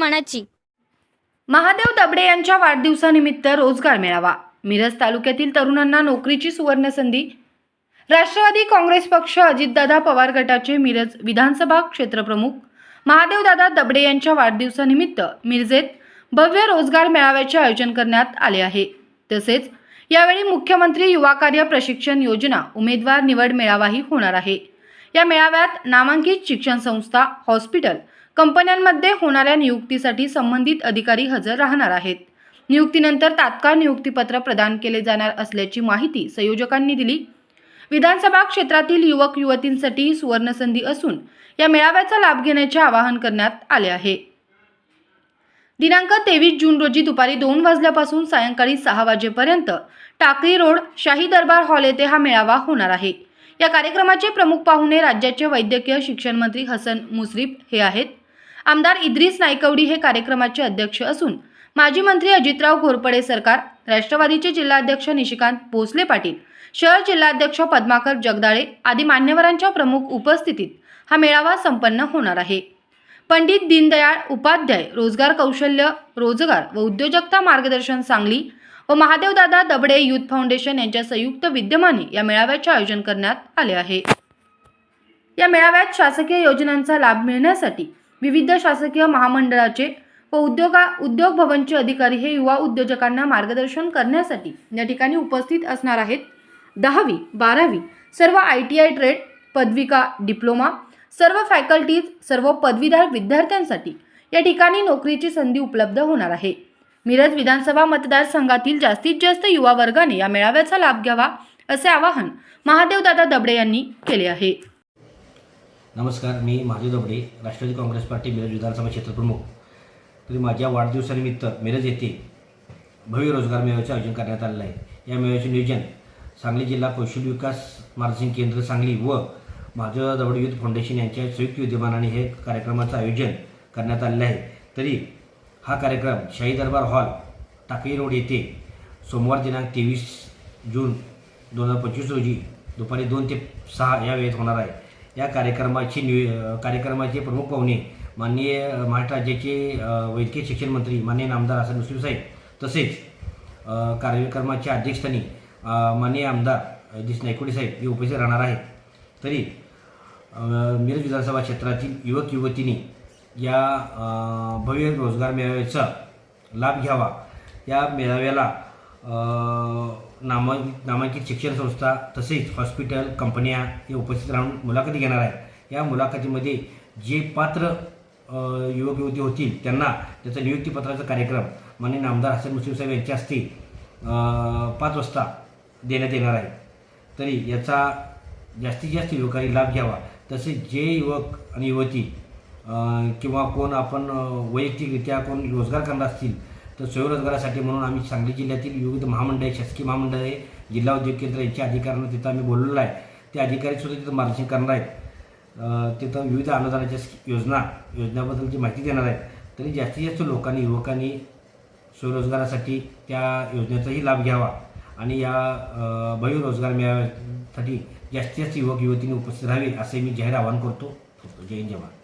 मनाची. महादेव दबडे यांच्या वाढदिवसानिमित्त रोजगार मेळावा. मिरज तालुक्यातील तरुणांना नोकरीची सुवर्ण संधी राष्ट्रवादी काँग्रेस पक्ष अजितदादा पवार गटाचे मिरज विधानसभा क्षेत्रप्रमुख महादेवदादा दबडे यांच्या वाढदिवसानिमित्त मिरजेत भव्य रोजगार मेळाव्याचे आयोजन करण्यात आले आहे. तसेच यावेळी मुख्यमंत्री युवा कार्य प्रशिक्षण योजना उमेदवार निवड मेळावाही होणार आहे. या मेळाव्यात नामांकित शिक्षण संस्था हॉस्पिटल कंपन्यांमध्ये होणाऱ्या नियुक्तीसाठी संबंधित अधिकारी हजर राहणार आहेत. नियुक्तीनंतर तात्काळ नियुक्तीपत्र प्रदान केले जाणार असल्याची माहिती संयोजकांनी दिली. विधानसभा क्षेत्रातील युवक युवतींसाठी ही सुवर्णसंधी असून या मेळाव्याचा लाभ घेण्याचे आवाहन करण्यात आले आहे. दिनांक तेवीस जून रोजी दुपारी दोन वाजल्यापासून सायंकाळी सहा वाजेपर्यंत टाकळी रोड शाही दरबार हॉल येथे हा मेळावा होणार आहे. या कार्यक्रमाचे प्रमुख पाहुणे राज्याचे वैद्यकीय शिक्षण मंत्री हसन मुश्रीफ हे आहेत. आमदार इद्रिस नायकवडी हे कार्यक्रमाचे अध्यक्ष असून माजी मंत्री अजितराव घोरपडे सरकार राष्ट्रवादीचे जिल्हाध्यक्ष निशिकांत भोसले पाटील शहर जिल्हाध्यक्ष पद्माकर जगदाळे आदी मान्यवरांच्या प्रमुख उपस्थितीत हा मेळावा संपन्न होणार आहे. पंडित दीनदयाळ उपाध्याय रोजगार कौशल्य रोजगार व उद्योजकता मार्गदर्शन सांगली व महादेवदादा दबडे युथ फाउंडेशन यांच्या संयुक्त विद्यमाने या मेळाव्याचे आयोजन करण्यात आले आहे. या मेळाव्यात शासकीय योजनांचा लाभ मिळण्यासाठी विविध शासकीय महामंडळाचे व उद्योगा उद्योग भवनचे अधिकारी हे युवा उद्योजकांना मार्गदर्शन करण्यासाठी या ठिकाणी उपस्थित असणार आहेत. दहावी बारावी सर्व आय टी आय ट्रेड पदविका डिप्लोमा सर्व फॅकल्टीज सर्व पदवीधर विद्यार्थ्यांसाठी या ठिकाणी नोकरीची संधी उपलब्ध होणार आहे. मिरज विधानसभा मतदारसंघातील जास्तीत जास्त युवा वर्गाने या मेळाव्याचा लाभ घ्यावा असे आवाहन महादेवदादा दबडे यांनी केले आहे. नमस्कार मी महादेव दबडे राष्ट्रवादी काँग्रेस पार्टी मिरज विधानसभा क्षेत्रप्रमुख तरी माझ्या वाढदिवसानिमित्त मिरज येथे भव्य रोजगार मेळाव्याचे आयोजन करण्यात आलेलं आहे. या मेळाव्याचे नियोजन सांगली जिल्हा कौशल्य विकास मार्गदर्शन केंद्र सांगली व महादेव दबडे युथ फाउंडेशन यांच्या संयुक्त विद्यमानाने हे कार्यक्रमाचं आयोजन करण्यात आलेलं आहे. तरी हा कार्यक्रम शाही दरबार हॉल टाकळी रोड येथे सोमवार दिनांक तेवीस जून दोन हजार पंचवीस रोजी दुपारी दोन ते सहा या वेळेत होणार आहे. या कार्यक्रमाची नियो कार्यक्रमाचे प्रमुख पाहुणे माननीय महाराष्ट्र राज्याचे वैद्यकीय शिक्षण मंत्री माननीय आमदार हसन मुस्लिम साहेब तसेच कार्यक्रमाच्या अध्यक्षस्थानी माननीय आमदार जगदीश नायकोडी साहेब हे उपस्थित राहणार आहेत. तरी मिरज विधानसभा क्षेत्रातील युवक युवतींनी या भव्य रोजगार मेळाव्याचा लाभ घ्यावा. या मेळाव्याला नामा नामांकित शिक्षण संस्था तसेच हॉस्पिटल कंपन्या हे उपस्थित राहून मुलाखती घेणार आहेत. या मुलाखतीमध्ये जे पात्र युवक युवती होतील त्यांना त्याचा नियुक्तीपत्राचा कार्यक्रम माननीय नामदार हसन मुस्लिम साहेब यांच्या हस्ते पाच वाजता देण्यात येणार आहे. तरी याचा जास्तीत जास्त युवकांनी लाभ घ्यावा. तसेच जे युवक आणि युवती किंवा कोण आपण वैयक्तिकरित्या कोण रोजगार करणार असतील तर स्वयंरोजगारासाठी म्हणून आम्ही सांगली जिल्ह्यातील विविध महामंडळे शासकीय महामंडळे जिल्हा उद्योग केंद्र यांच्या अधिकाऱ्यांना तिथं आम्ही बोललेलो आहे. ते अधिकारीसुद्धा तिथं मार्गदर्शन करणार आहेत. तिथं विविध अनुदानाच्या योजना योजनाबद्दलची माहिती देणार आहेत तरी जास्तीत जास्त लोकांनी युवकांनी स्वयंरोजगारासाठी त्या योजनेचाही लाभ घ्यावा आणि या बळी रोजगार मिळाव्यासाठी जास्तीत जास्त युवक युवतींनी उपस्थित राहावे असे मी जाहीर आवाहन करतो. जय जवान